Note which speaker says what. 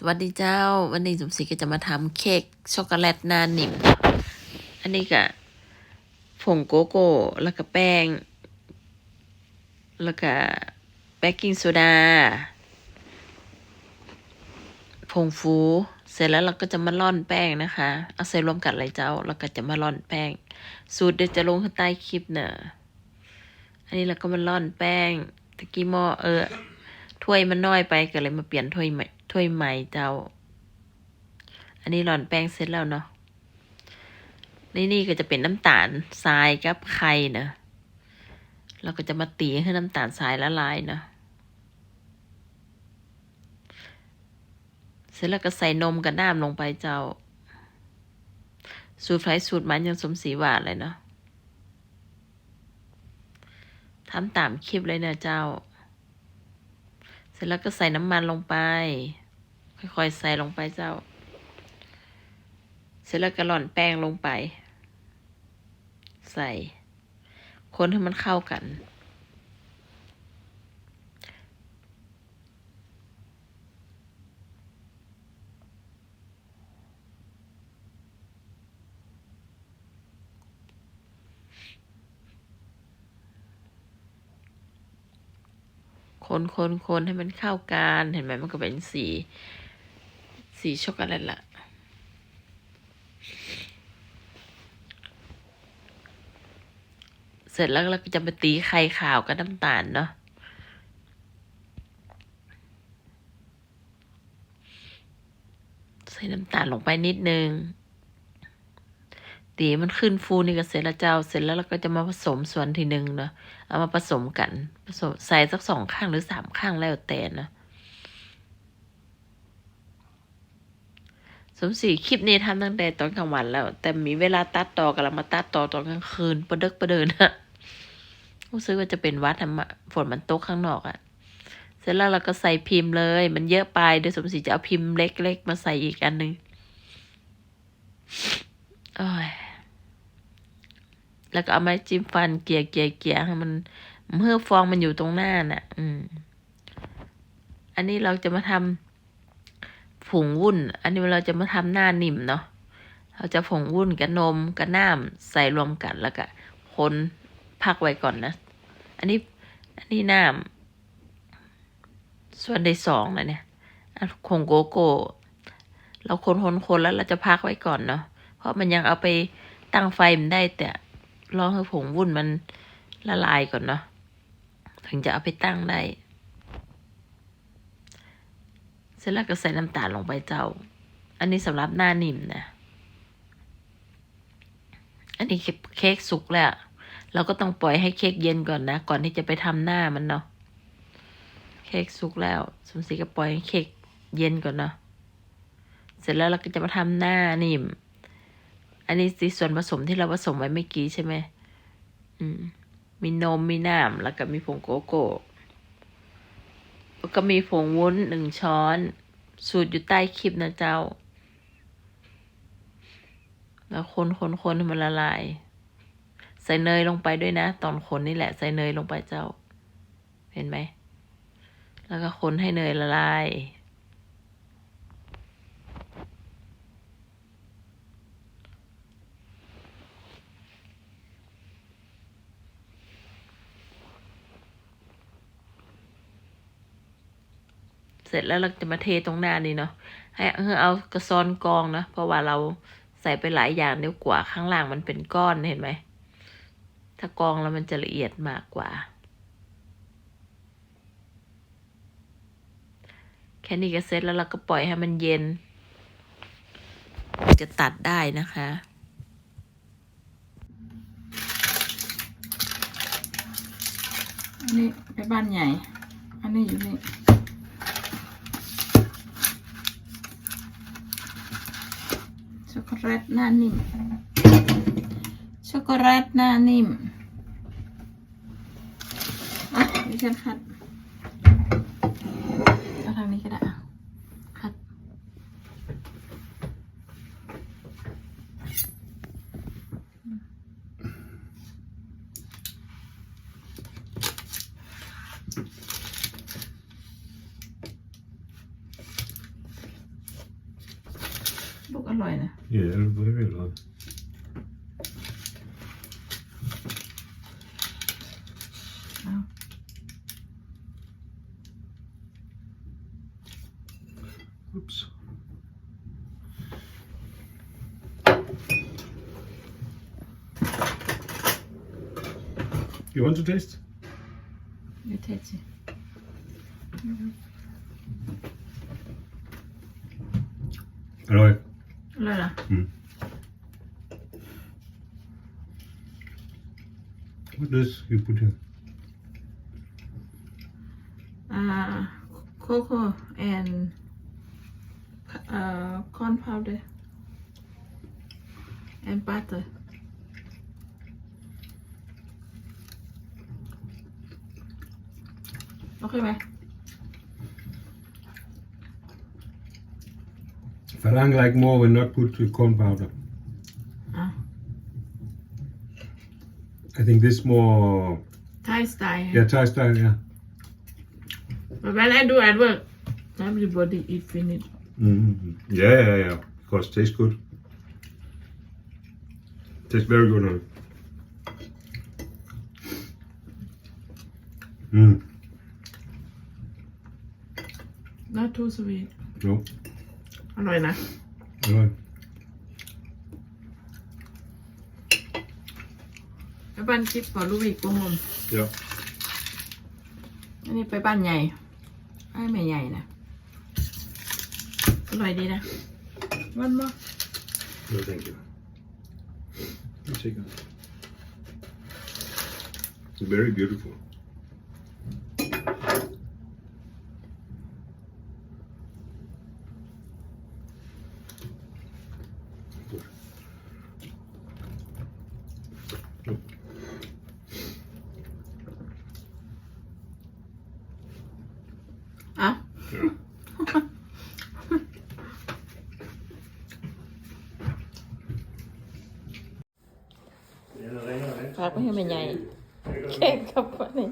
Speaker 1: สวัสดีเจ้า วันนี้สมศรีก็จะมาทำเค้กช็อกโกแลตหนานิ่ม อันนี้ก็ผงโกโก้ แล้วก็แป้ง แล้วก็เบกกิ้งโซดา ผงฟู เสร็จแล้วเราก็จะมาร่อนแป้งนะคะ เอาใส่รวมกันเลยเจ้า แล้วก็จะมาร่อนแป้ง สูตรเดี๋ยวจะลงข้างใต้คลิปเนอะอันนี้เราก็มาร่อนแป้ง ตะกี้หม้อเออ ถ้วยมันน้อยไปก็เลยมาเปลี่ยนถ้วยใหม่ ถ้วยใหม่เจ้า อันนี้ร่อนแป้งเสร็จแล้วเนาะนี่นี่ก็จะเป็นน้ำตาลทรายกับไข่นะเราก็จะมาตีให้น้ำตาลทรายละลายเนาะเสร็จแล้วก็ใส่นมกับน้ำลงไปเจ้า สูตรไฟสูตรมันยังสมศรีหวานเลยเนาะทำตามคลิปเลยนะเจ้า สร็จแล้วก็ใส่น้ำมันลงไป ค่อยๆใส่ลงไปเจ้า เสร็จแล้วก็หล่อนแป้งลงไป ใส่ คนให้มันเข้ากัน คนคนคนให้มันเข้ากันเห็นไหมมันก็เป็นสี สีช็อกโกแลตละเสร็จแล้วเราก็จะมาตีไข่ขาวกับน้ำตาลเนาะใส่น้ำตาลลงไปนิดนึง ตีมันขึ้นฟูนี่ก็เสร็จแล้วเจ้า เสร็จแล้วเราก็จะมาผสมส่วนทีหนึ่งเนาะเอามาผสมกันผสมใส่สักสองข้างหรือสามข้างแล้วแต่นะสมศรีคลิปนี้ทำตั้งแต่ตอนกลางวันแล้ว แต่มีเวลาตัดต่อกันแล้วมาตัดต่อตอนกลางคืนประเดึกประเดินอะรู้สึกว่าจะเป็นวัดธรรมฝนมันตกข้างนอกอะเสร็จแล้วเราก็ใส่พิมพ์เลย มันเยอะไปเดี๋ยวสมศรีจะเอาพิมพ์เล็กๆมาใส่อีกอันหนึ่งโอ้ย แล้วก็เอาไม้จิ้มฟันเกลี่ยเกลี่ยเกลี่ยให้มันเมื่อฟองมันอยู่ตรงหน้าน่ะ อืม อันนี้เราจะมาทำผงวุ้นอันนี้เราจะมาทำหน้านิ่มเนาะ เราจะผงวุ้นกับนมกับน้ำใส่รวมกันแล้วก็คนพักไว้ก่อนนะ อันนี้ อันนี้น้ำส่วนในสองนะเนี่ยคงโกโก้ เราคนคนคนแล้วเราจะพักไว้ก่อนเนาะ เพราะมันยังเอาไปตั้งไฟมันได้แต่ รอให้ผงวุ้นมันละลายก่อนเนาะถึงจะเอาไปตั้งได้ เสร็จแล้วก็ใส่น้ำตาลลงไปเจ้า อันนี้สำหรับหน้านิ่มนะ อันนี้เค้กสุกแล้ว เราก็ต้องปล่อยให้เค้กเย็นก่อนนะ ก่อนที่จะไปทำหน้ามันเนาะ เค้กสุกแล้วสมศรีก็ปล่อยให้เค้กเย็นก่อนเนาะ เสร็จแล้วเราก็จะมาทำหน้านิ่ม อันนี้สิส่วนผสมที่เราผสมไว้เมื่อกี้ใช่ไหมอืม มีนมมีน้ำแล้วก็มีผงโกโก้แล้วก็มีผงวุ้นหนึ่งช้อน สูตรอยู่ใต้คลิปนะเจ้า แล้วคนคนคนมันละลาย ใส่เนยลงไปด้วยนะ ตอนคนนี่แหละ ใส่เนยลงไปเจ้า เห็นไหม แล้วก็คนให้เนยละลาย เสร็จแล้วเราจะมาเทตรงหน้านี่เนาะให้เอากระซอนกองนะเพราะว่าเราใส่ไปหลายอย่างเดี๋ยวกว่าข้างล่างมันเป็นก้อนเห็นไหมถ้ากองแล้วมันจะละเอียดมากกว่า แค่นี้ก็เสร็จแล้วเราก็ปล่อยให้มันเย็น จะตัดได้นะคะ
Speaker 2: อันนี้ไปบ้านใหญ่ อันนี้อยู่นี่ ช็อกโกแลตหน้านิ่ม ช็อกโกแลตหน้านิ่ม อะดิฉันคัดเอาทางนี้ก็ได้ อ อร่อยนะ
Speaker 3: Yeah, very long.
Speaker 2: เอา
Speaker 3: Oops. You want to taste?
Speaker 2: เดี๋ยวเท สสิ
Speaker 3: Alright.
Speaker 2: อร่อยเหรอ
Speaker 3: What does you put here?
Speaker 2: อ่าโคโค่ and เอ่อ corn powder and butter โอ
Speaker 3: Padang like more when not put with corn powder.
Speaker 2: Ah.
Speaker 3: I think this more
Speaker 2: Thai style.
Speaker 3: yeah Thai style yeah.
Speaker 2: But when I do at work, everybody eat finish.
Speaker 3: Mm-hmm. Yeah, yeah, yeah. Because it tastes good. Tastes very good on it. Mm.
Speaker 2: Not too sweet.
Speaker 3: No.
Speaker 2: อร่อยนะ
Speaker 3: Alright.
Speaker 2: ไปบ้านคิดขอลูกอีกกลม
Speaker 3: Yeah.
Speaker 2: ๆอันนี้ไปบ้านใหญ่ไอ้ไม่ใหญ่นะอร่อยดีนะวันบ่
Speaker 3: No, thank you. You take it. Very beautiful.
Speaker 2: อะ
Speaker 3: Yeah.
Speaker 1: ฝากไว้ให้แม่ใหญ่ เค้กกับคนนี้